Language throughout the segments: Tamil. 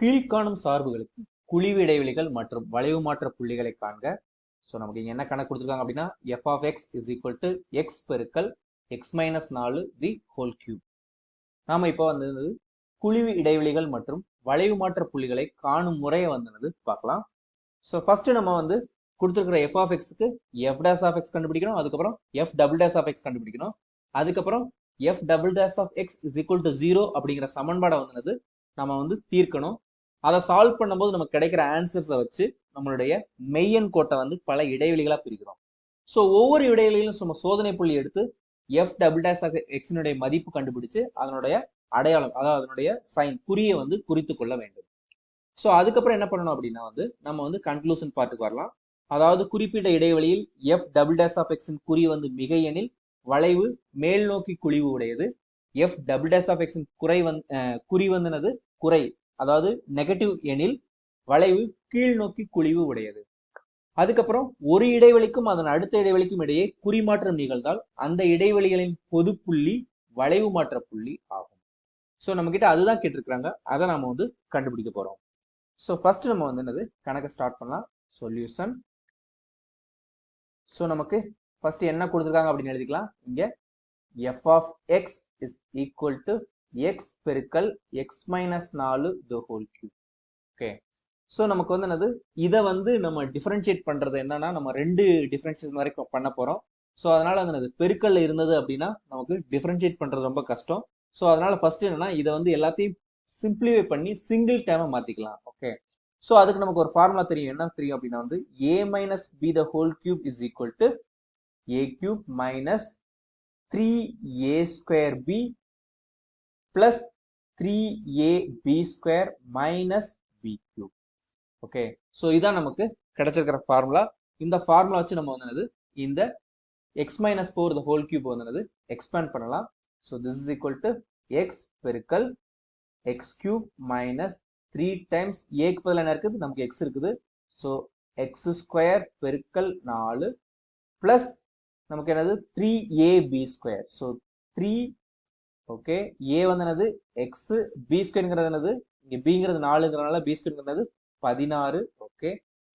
கீழ்காணும் சார்புகளுக்கு குழிவு இடைவெளிகள் மற்றும் வளைவு மாற்ற புள்ளிகளை காண்க. ஸோ நமக்கு என்ன கணக்கு கொடுத்துருக்காங்க அப்படின்னா F of X is equal to X பெருக்கல் எக்ஸ் மைனஸ் நாலு தி ஹோல் கியூப் நாம இப்போ வந்து குழிவு இடைவெளிகள் மற்றும் வளைவு மாற்ற புள்ளிகளை காணும் முறையை வந்து பார்க்கலாம். ஸோ ஃபர்ஸ்ட் நம்ம வந்து கொடுத்துருக்கிற எஃப் ஆஃப் எக்ஸுக்கு எஃப் டேஸ் ஆஃப் எக்ஸ் கண்டுபிடிக்கணும். அதுக்கப்புறம் F double dash of X கண்டுபிடிக்கணும். அதுக்கப்புறம் F double dash of X is equal to zero அப்படிங்கிற சமன்பாடை வந்தது நம்ம வந்து தீர்க்கணும். அதை சால்வ் பண்ணும்போது நமக்கு கிடைக்கிற ஆன்சர்ஸை வச்சு நம்மளுடைய மெய்யன் கோட்டை வந்து பல இடைவெளிகளா பிரிக்கிறோம். ஸோ ஒவ்வொரு இடைவெளியிலும் நம்ம சோதனை புள்ளி எடுத்து எஃப் டபுள் டேஸ் ஆஃப் எக்ஸினுடைய மதிப்பு கண்டுபிடிச்சு அதனுடைய அடையாளம் அதாவது அதனுடைய சைன் குறியை வந்து குறித்து கொள்ள வேண்டும். ஸோ அதுக்கப்புறம் என்ன பண்ணணும் அப்படின்னா வந்து நம்ம வந்து கன்க்ளூஷன் பார்ட்டுக்கு வரலாம். அதாவது குறிப்பிட்ட இடைவெளியில் எஃப் டபுள் டேஸ் ஆஃப் எக்ஸின் குறி வந்து மிக எனில் வளைவு மேல் நோக்கி குழிவு உடையது. எஃப் டபுள் டேஸ் ஆஃப் எக்ஸின் குறை வந் குறி வந்தனது குறை. அதாவது நெகட்டிவ் எனில் வளைவு கீழ் நோக்கி குழிவு உடையது. அதுக்கப்புறம் ஒரு இடைவெளிக்கும் அதன் அடுத்த இடைவெளிக்கும் இடையே குறிமாற்றம் நிகழ்ந்தால் அந்த இடைவெளிகளின் பொது புள்ளி வளைவு மாற்ற புள்ளி ஆகும். ஸோ நம்ம கிட்ட அதுதான் கேட்டிருக்கிறாங்க. அதை நாம வந்து கண்டுபிடிக்க போறோம். ஸோ ஃபர்ஸ்ட் நம்ம வந்து என்னது? கணக்கை ஸ்டார்ட் பண்ணலாம். சொல்யூஷன் ஸோ நமக்கு ஃபர்ஸ்ட் என்ன கொடுத்துருக்காங்க அப்படின்னு எழுதிக்கலாம். இங்க F of X is equal to X பெருக்கல் எக்ஸ் மைனஸ் நாலு the whole cube okay so நமக்கு வந்து என்னது? இதை வந்து நம்ம டிஃபரன்ஷியேட் பண்ணுறது என்னன்னா நம்ம ரெண்டு டிஃபரன்ஷியேஷன் வரைக்கும் பண்ண போகிறோம் ஸோ அதனால வந்து என்னது? பெருக்கல்ல இருந்தது அப்படின்னா நமக்கு டிஃபரன்ஷியேட் பண்ணுறது ரொம்ப கஷ்டம். ஸோ அதனால ஃபர்ஸ்ட் என்னன்னா இதை வந்து எல்லாத்தையும் சிம்பிளிஃபை பண்ணி சிங்கிள் டேமை மாற்றிக்கலாம் ஓகே ஸோ அதுக்கு நமக்கு ஒரு ஃபார்முலா தெரியும். என்ன தெரியும் அப்படின்னா வந்து A minus B the whole cube is equal to A cube minus three A square B plus three A B square minus B cube okay so இதான் நமக்கு கிடைச்சிருக்கிற ஃபார்முலா இந்த ஃபார்முலா வச்சு நம்ம வந்து இந்த X minus four the whole cube வந்து எக்ஸ்பேண்ட் பண்ணலாம். So this is equal to X பெருக்கல் X cube minus three times ஏக்கு பதில் என்ன இருக்குது? நமக்கு எக்ஸ் இருக்குது. ஸோ எக்ஸ் ஸ்கொயர் பெருக்கல் நாலு ப்ளஸ் நமக்கு என்னது? Three A B square so three okay A வந்து என்னது? எக்ஸ் பி ஸ்கொயர்ங்கிறது என்னது? இங்கே பிங்கிறது நாலுங்கிறதுனால பி ஸ்கொயர்ங்கிறது பதினாறு. ஓகே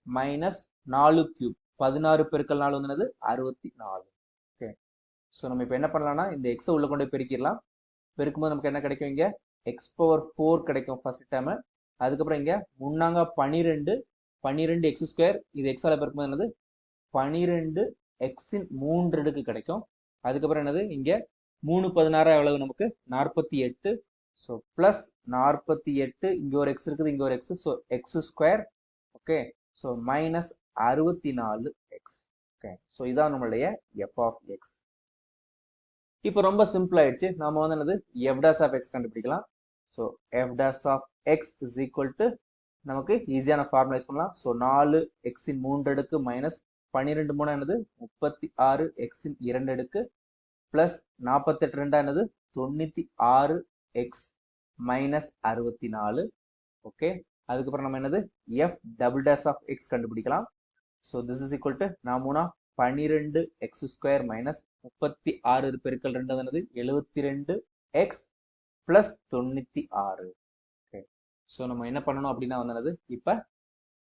மைனஸ் நாலு கியூப் பதினாறு பெருக்கல் நாலு வந்து என்னது? அறுபத்தி நாலு ஓகே ஸோ நம்ம இப்போ என்ன பண்ணலாம்னா இந்த எக்ஸை உள்ள கொண்டு போய் பெருக்கிடலாம். பெருக்கும்போது நமக்கு என்ன கிடைக்கும் இங்கே? எக்ஸ் பவர் ஃபோர் கிடைக்கும் ஃபர்ஸ்ட் டைம் அதுக்கப்புறம் இங்கே முன்னாங்க பனிரெண்டு. பன்னிரெண்டு எக்ஸ் ஸ்கொயர் இது எக்ஸால் பெருக்கும்போது என்னது? பனிரெண்டு எக்ஸின் மூன்று அடுக்கு கிடைக்கும். அதுக்கப்புறம் என்னது? இங்கே மூணு பதினாறு எவ்வளவு நமக்கு நாற்பத்தி எட்டு. ஸோ ப்ளஸ் நாற்பத்தி எட்டு இங்கே ஒரு எக்ஸ் இருக்குது இங்கே ஒரு X so X square okay so minus அறுபத்தி நாலு எக்ஸ் ஓகே ஸோ இதான் நம்மளுடைய எஃப் ஆஃப் எக்ஸ் இப்போ ரொம்ப சிம்பிள் ஆயிடுச்சு. நம்ம வந்து என்னது? எஃப்டாஸ் ஆஃப் எக்ஸ் கண்டுபிடிக்கலாம். So F dash of X is equal to நமக்கு ஈஸியான ஃபார்முலைஸ் பண்ணலாம். ஸோ நாலு எக்ஸின் மூன்று அடுக்கு மைனஸ் பன்னிரெண்டு மூணு என்னது? முப்பத்தி ஆறு எக்ஸின் இரண்டு அடுக்கு பிளஸ் நாற்பத்தெட்டு ரெண்டா என்னது? தொண்ணூத்தி ஆறு எக்ஸ் மைனஸ் அறுபத்தி நாலு ஓகே அதுக்கப்புறம் நம்ம என்னது? F double dash of X கண்டுபிடிக்கலாம். So this is equal to நான் மூணா பன்னிரெண்டு எக்ஸ் ஸ்கொயர் மைனஸ் முப்பத்தி ஆறு பெருக்கள் ரெண்டு என்னது? எழுபத்தி ரெண்டு எக்ஸ் பிளஸ் தொண்ணூத்தி ஆறு. ஓகே ஸோ நம்ம என்ன பண்ணணும் அப்படின்னா வந்து இப்போ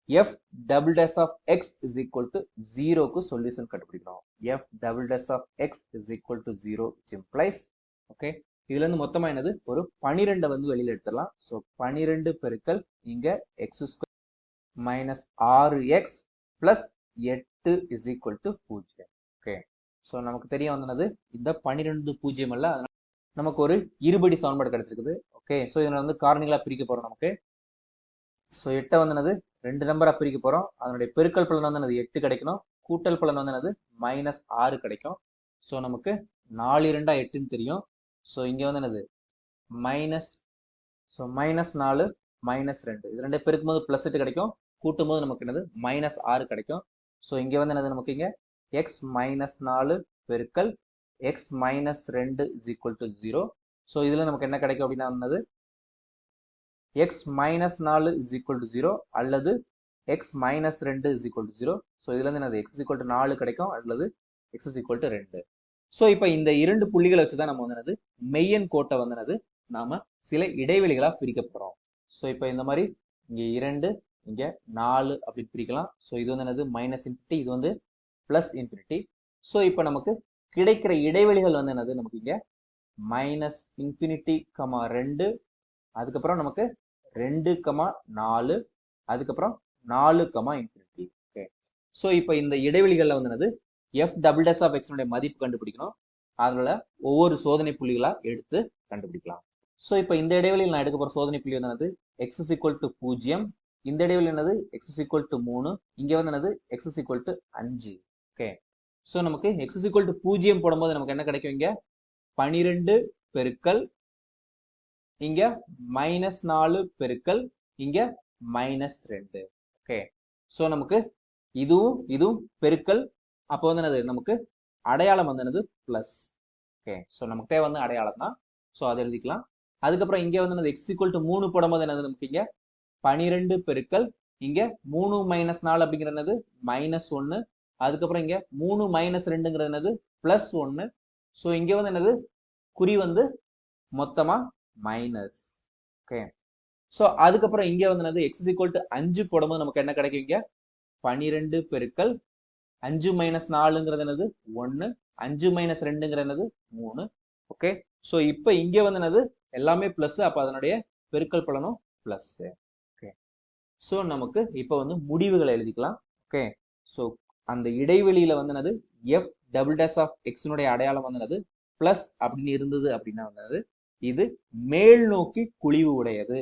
F double dash of X is equal to ஜீரோக்கு சொல்யூஷன் கண்டுபிடிக்கணும். F double dash of X is equal to zero which implies okay இதுல இருந்து மொத்தமா என்னது? ஒரு பனிரெண்டை வந்து வெளியில எடுத்துடலாம். ஸோ பனிரெண்டு பெருக்கல் இங்க எக்ஸ் ஸ்கொயர் மைனஸ் ஆறு எக்ஸ் பிளஸ் எட்டு இஸ் ஈக்குவல் டு பூஜ்ஜியம். ஓகே ஸோ நமக்கு தெரிய வந்தது இந்த பன்னிரெண்டு பூஜ்ஜியம் அல்ல அதனால நமக்கு ஒரு இருபடி சமன்பாடு கிடைச்சிருக்குது. ஓகே ஸோ இதில் வந்து காரணிகளாக பிரிக்க போகிறோம் நமக்கு. ஸோ எட்டை வந்தனது ரெண்டு நம்பரா பிரிக்க போறோம். அதனுடைய பெருக்கல் பலன் வந்து என்னது எட்டு கிடைக்கணும். கூட்டல் பலன் வந்து என்னது மைனஸ் ஆறு கிடைக்கும். ஸோ நமக்கு நாலு இரண்டா எட்டுன்னு தெரியும். ஸோ இங்க வந்து என்னது மைனஸ் ஸோ மைனஸ் நாலு மைனஸ் ரெண்டு. இது ரெண்டு பெருக்கும் போது பிளஸ் எட்டு கிடைக்கும். கூட்டும் போது நமக்கு என்னது மைனஸ் ஆறு கிடைக்கும். ஸோ இங்க வந்து என்னது நமக்கு இங்க எக்ஸ் மைனஸ் நாலு பெருக்கல் எக்ஸ் மைனஸ் ரெண்டு is equal to zero so இதுல நமக்கு என்ன கிடைக்கும் அப்படின்னா வந்தது எக்ஸ் மைனஸ் நாலு இஸ் ஈக்குவல் டு ஜீரோ அல்லது எக்ஸ் மைனஸ் ரெண்டு is equal to zero so இதுல இருந்து என்னது? எக்ஸ் ஈக்குவல் டு நாலு கிடைக்கும் அல்லது எக்ஸ் இஸ் ஈக்குவல் டு ரெண்டு. ஸோ இப்போ இந்த இரண்டு புள்ளிகளை வச்சு தான் நம்ம வந்து என்னது? மெய்யன் கோட்டை வந்து என்னது? நாம சில இடைவெளிகளாக பிரிக்க போகிறோம் ஸோ இப்போ இந்த மாதிரி இங்கே இரண்டு இங்கே நாலு அப்படின்னு பிரிக்கலாம். ஸோ இது வந்து என்னது? மைனஸ் இன்ஃபினிட்டி இது வந்து பிளஸ் இன்ஃபினிட்டி ஸோ இப்போ நமக்கு கிடைக்கிற இடைவெளிகள் வந்து என்னது? நமக்கு இங்கே மைனஸ் இன்ஃபினிட்டி கமா ரெண்டு. அதுக்கப்புறம் நமக்கு ரெண்டு கமா நாலு அதுக்கப்புறம் நாலு கமா இன்ஃபினிட்டி ஓகே ஸோ இப்போ இந்த இடைவெளிகளில் வந்து என்னது? எஃப் டபுள் டெஸ் ஆஃப் எக்ஸனுடைய மதிப்பு கண்டுபிடிக்கணும். அதனால ஒவ்வொரு சோதனை புள்ளிகளாக எடுத்து கண்டுபிடிக்கலாம். ஸோ இப்போ இந்த இடைவெளியில் நான் எடுக்க போகிற சோதனை புள்ளி வந்து என்னது? எக்ஸ் இஸ் ஈக்குவல் டு பூஜ்ஜியம். இந்த இடைவெளி என்னது? எக்ஸ் இஸ் ஈக்குவல் டு மூணு. இங்கே வந்து என்னது? எக்ஸ் இஸ் ஈக்குவல் டு அஞ்சு. ஓகே ஸோ நமக்கு எக்ஸ் இஸ் ஈக்குவல் டு பூஜ்ஜியம் போடும்போது நமக்கு என்ன கிடைக்கும் இங்கே? பனிரெண்டு பெருக்கல் இங்க மைனஸ் நாலு பெருக்கல் இங்க மைனஸ் ரெண்டு. ஓகே ஸோ நமக்கு இதுவும் இதுவும் பெருக்கல். அப்போ வந்து என்னது? நமக்கு அடையாளம் வந்து என்னது? பிளஸ் ஓகே ஸோ நமக்கு தேவை வந்து அடையாளம் தான். ஸோ அதை எழுதிக்கலாம். அதுக்கப்புறம் இங்கே வந்து என்னது? எக்ஸ் ஈக்குவல் டு மூணு போடும்போது என்னது நமக்கு இங்க? பனிரெண்டு பெருக்கல். இங்க மூணு மைனஸ் நாலு அப்படிங்கிறது என்னது? மைனஸ் ஒன்று அதுக்கப்புறம் இங்க மூணு மைனஸ் ரெண்டுங்கிறது என்னது? பிளஸ் ஒன்று ஸோ இங்க வந்து என்னது? குறி வந்து மொத்தமா மைனஸ் ஓகே ஸோ அதுக்கப்புறம் இங்கே வந்து என்னது எக்ஸ் ஈக்குவல் டு அஞ்சு போடும்போது நமக்கு என்ன கிடைக்கும் பனிரெண்டு பெருக்கல் அஞ்சு மைனஸ் நாலுங்கிறது என்னது? ஒன்று அஞ்சு மைனஸ் ரெண்டுங்கிறது என்னது? மூணு. ஓகே ஸோ இப்போ இங்கே வந்து என்னது எல்லாமே ப்ளஸ் அப்போ அதனுடைய பெருக்கல் பலனும் ப்ளஸ் ஓகே ஸோ நமக்கு இப்போ வந்து முடிவுகளை எழுதிக்கலாம். ஓகே ஸோ அந்த இடைவெளியில வந்து என்னது எஃப் டபுள் டேஸ் ஆஃப் எக்ஸினுடைய அடையாளம் வந்து என்னது ப்ளஸ் அப்படின்னு இருந்தது அப்படின்னா வந்து இது மேல் நோக்கி குழிவு உடையது.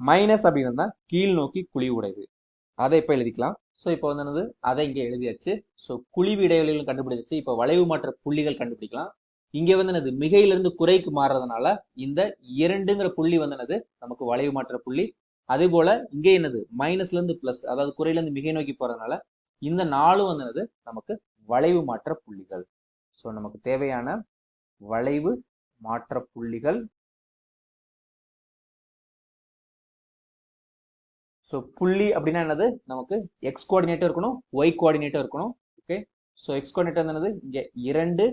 மைனஸ் அப்படின்னு இருந்தால் கீழ் நோக்கி குழிவு உடையது. அதை இப்போ எழுதிக்கலாம். ஸோ இப்போ வந்து என்னது? அதை இங்கே எழுதியாச்சு. ஸோ குழிவு இடைவெளிகள் கண்டுபிடிச்சாச்சு. இப்போ வளைவு மாற்ற புள்ளிகள் கண்டுபிடிக்கலாம். இங்கே வந்து என்னது? மிகையிலிருந்து குறைக்கு மாறுறதுனால இந்த இரண்டுங்கிற புள்ளி வந்து என்னது? நமக்கு வளைவு மாற்ற புள்ளி. அதே போல இங்கே என்னது? மைனஸ்ல இருந்து பிளஸ் அதாவது குறையிலேருந்து மிகை நோக்கி போறதுனால இந்த நாலும் வந்து என்னது? நமக்கு வளைவு மாற்ற புள்ளிகள். ஸோ நமக்கு தேவையான வளைவு மாற்ற புள்ளிகள் ஸோ புள்ளி அப்படின்னா என்னது? நமக்கு எக்ஸ் கோஆர்டினேட்டும் இருக்கணும் ஒய் கோஆர்டினேட்டும் இருக்கணும். ஓகே ஸோ எக்ஸ் கோஆர்டினேட் என்னது? இங்கே இரண்டு.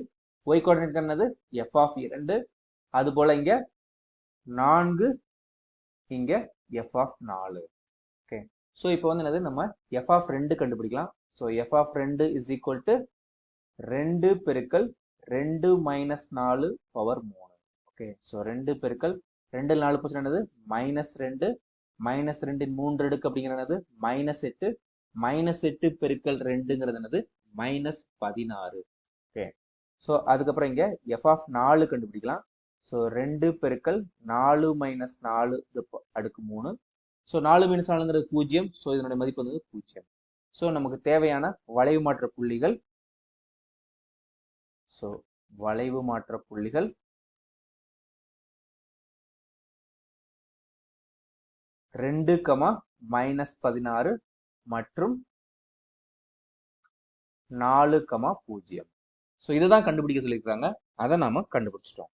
ஒய் கோஆர்டினேட் என்னது? எஃப் ஆஃப் இரண்டு. அது போல் இங்கே நான்கு. இங்கே எஃப் ஆஃப் நாலு. ஓகே ஸோ இப்போ வந்து என்னது? நம்ம எஃப் ஆஃப் ரெண்டு கண்டுபிடிக்கலாம். ஸோ எஃப் ஆஃப் ரெண்டு இஸ் ஈக்குவல் டு ரெண்டு பெருக்கல் ரெண்டு மைனஸ் நாலு பவர் மூணு. ஓகே ஸோ ரெண்டு பெருக்கள் ரெண்டு நாலு பர்சன்ட் என்னது? மைனஸ் ரெண்டு மைனஸ் ரெண்டின் மூன்று அடுக்கு அப்படிங்கிறது மைனஸ் எட்டு மைனஸ் எட்டு பெருக்கல் ரெண்டுங்கிறது என்னது? மைனஸ் பதினாறு. ஓகே ஸோ அதுக்கப்புறம் இங்க எஃப் ஆஃப் நாலு கண்டுபிடிக்கலாம். ஸோ ரெண்டு பெருக்கள் நாலு மைனஸ் நாலு அடுக்கு மூணு. ஸோ நாலு மைனஸ் நாலுங்கிறது பூஜ்ஜியம் ஸோ இதனுடைய மதிப்பு வந்து பூஜ்ஜியம் ஸோ நமக்கு தேவையான வளைவு மாற்ற புள்ளிகள் ஸோ வளைவு மாற்ற புள்ளிகள் ரெண்டு கமா மைனஸ் பதினாறு மற்றும் நாலு கமா பூஜ்ஜியம். ஸோ இதை தான் கண்டுபிடிக்க சொல்லியிருக்காங்க. அதை நாம கண்டுபிடிச்சிட்டோம்.